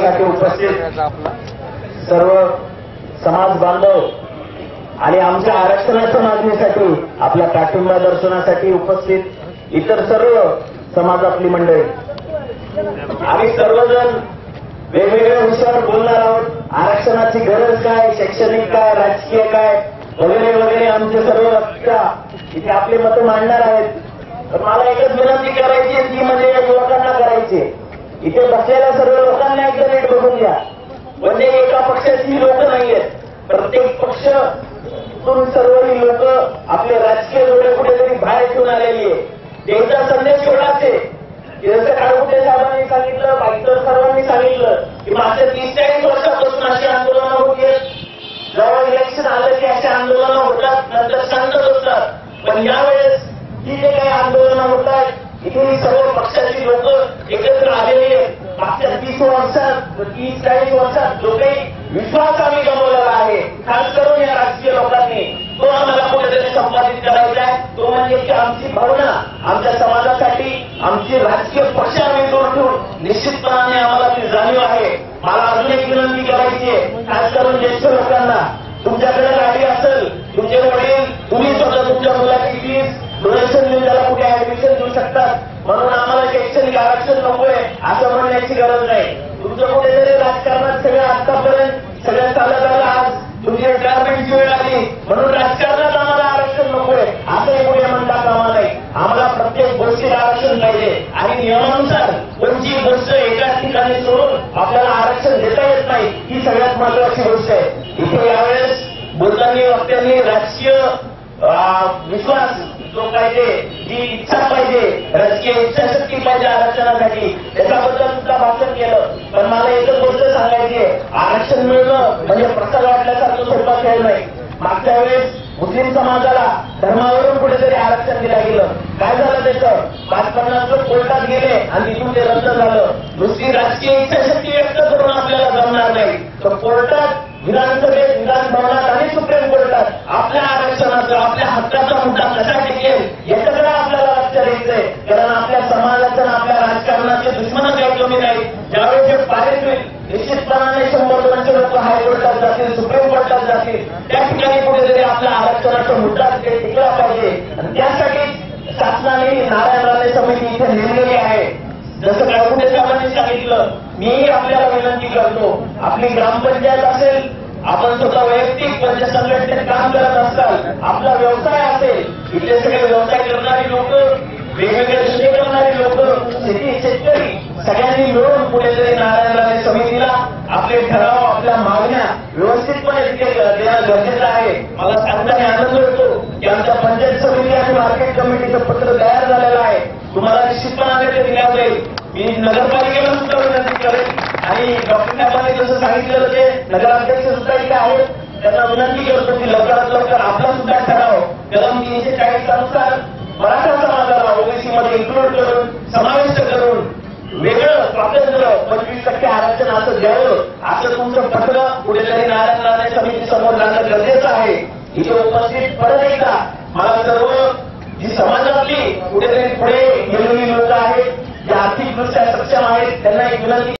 समारोहासाठी उपस्थित सर्व समाज बांधव आणि आमच्या आरक्षणाच्या मागणीसाठी आपल्या पाठिंबा दर्शनासाठी उपस्थित इतर सर्व समाजातली मंडळी. आम्ही सर्वजण वेगवेगळ्या विषयावर बोलणार आहोत. आरक्षणाची गरज काय शैक्षणिक काय राजकीय काय वगैरे वगैरे आमचे सर्व वक्ता इथे आपले मतं मांडणार आहेत. तर मला एकच विनंती करायची ती म्हणजे या युवकांना करायची इथे बसलेल्या सर्व लोकांना एकदा नीट बघून घ्या. म्हणजे एका पक्षाची लोक नाहीयेत. प्रत्येक पक्ष सर्व ही लोक आपले राजकीय जोडे कुठेतरी बाहेर ठेवून आलेली आहे त्यांचा संदेश एवढाच आहे की जसं काळकुटे साहेबांनी सांगितलं बाईकर सर्वांनी सांगितलं की मागच्या तीस चाळीस वर्षापासून अशी आंदोलनं होती जवळ इलेक्शन आलं की अशी आंदोलनं होतात नंतर शांत होतात. पण यावेळेस ही जे काही आंदोलनं होत आहेत इथे ही सर्व पक्षाची लोक मागच्या वर्षात तीस चाळीस वर्षात जो काही विश्वास आम्ही गमवलेला आहे खास करून या राजकीय लोकांनी तो आम्हाला कुठेतरी संपादित करायचा आहे. तो म्हणजे की आमची भावना आमच्या समाजासाठी आमची राजकीय पक्ष आम्ही दूर ठेवून निश्चितपणाने आम्हाला ती जाणीव आहे. मला अजून एक विनंती करायची आहे खास करून ज्येष्ठ लोकांना. तुमच्याकडे गाडी असेल तुमचे वडील तुम्ही स्वतः तुमच्या मुलाची फीस डोनेशन देऊन त्याला कुठे ऍडमिशन देऊ शकतात? म्हणून आरक्षण नकोय असं म्हणण्याची गरज नाही. तुमचं कुठेतरी राजकारणात सगळं आतापर्यंत सगळं चालत आलं आज तुमची रिटायरमेंटची वेळ आली म्हणून राजकारणात आम्हाला आरक्षण नकोय. असंही कुठे म्हणता कामा नाही आम्हाला प्रत्येक गोष्टीला आरक्षण पाहिजे. आणि नियमानुसार कोणची गोष्ट एकाच ठिकाणी सोडून आपल्याला आरक्षण देता येत नाही ही सगळ्यात महत्वाची गोष्ट आहे. इथे यावेळेस बोलतानी वक्त्यांनी राजकीय विश्वास जो पाहिजे जी इच्छा पाहिजे. राजकीय इच्छा पाहिजे आरक्षणासाठी. याच्याबद्दल सुद्धा भाषण केलं. पण मला एकच गोष्ट सांगायची आहे. आरक्षण मिळणं म्हणजे प्रसाद वाटल्यासारखं सोपा खेळ नाही. मागच्या वेळेस मुस्लिम समाजाला धर्मावरून कुठेतरी आरक्षण दिलं गेलं. काय झालं त्याचं पाच पन्नास लोक कोर्टात गेले आणि तिथून ते रद्द झालं. नुसती राजकीय इच्छाशक्ती व्यक्त करून आपल्याला जमणार नाही. तर कोर्टात विधानसभेत विधानभवनात आणि सुप्रीम कोर्ट आपल्या राजकारणाचे दुश्मन काही कमी नाही. ज्यावेळेस जे पारित होईल निश्चितपणाने शंभर दोनशे लोक हायकोर्टात जातील सुप्रीम कोर्टात जातील. त्या ठिकाणी कुठेतरी आपल्या आरक्षणाचा मुद्दा तिथे टिकला पाहिजे. आणि त्यासाठी शासनाने नारायण राणे समिती इथे नेमलेली आहे. जसं काळकुटे साहेबांनी सांगितलं मीही आपल्याला विनंती करतो आपली ग्रामपंचायत असेल आपण स्वतः वैयक्तिक पंचायत संघटनेत काम करत असाल आपला व्यवसाय असेल इथे सगळे व्यवसाय करणारी लोक वेगवेगळे त्यांनी मिळून कुठेतरी नारायणराजे समितीला आपले ठराव आपल्या मागण्या व्यवस्थितपणे देणं गरजेचं आहे. मला सांगताना आनंद होतो की आमच्या पंचायत समिती आणि मार्केट कमिटीचं पत्र तयार झालेलं आहे. तुम्हाला निश्चितपणाने ते दिल्या जाईल. मी नगरपालिकेला सुद्धा विनंती करेन. आणि डॉक्टर साहेबांनी जसं सांगितलेलं ते नगराध्यक्ष सुद्धा इथे आहेत. त्यांना विनंती करतो की लवकरात लवकर आपला सुद्धा ठराव. कलम तीनशे चाळीस अनुसार आरक्षण असं द्यावं असं तुमचं पत्र कुठेतरी नारायण राणे समिती समोर जाणं गरजेचं आहे. इथे उपस्थित परत एकदा मला सर्व जी समाजातली कुठेतरी पुढे गेलेली लोक आहेत जे आर्थिकदृष्ट्या सक्षम आहेत त्यांना एक विनंती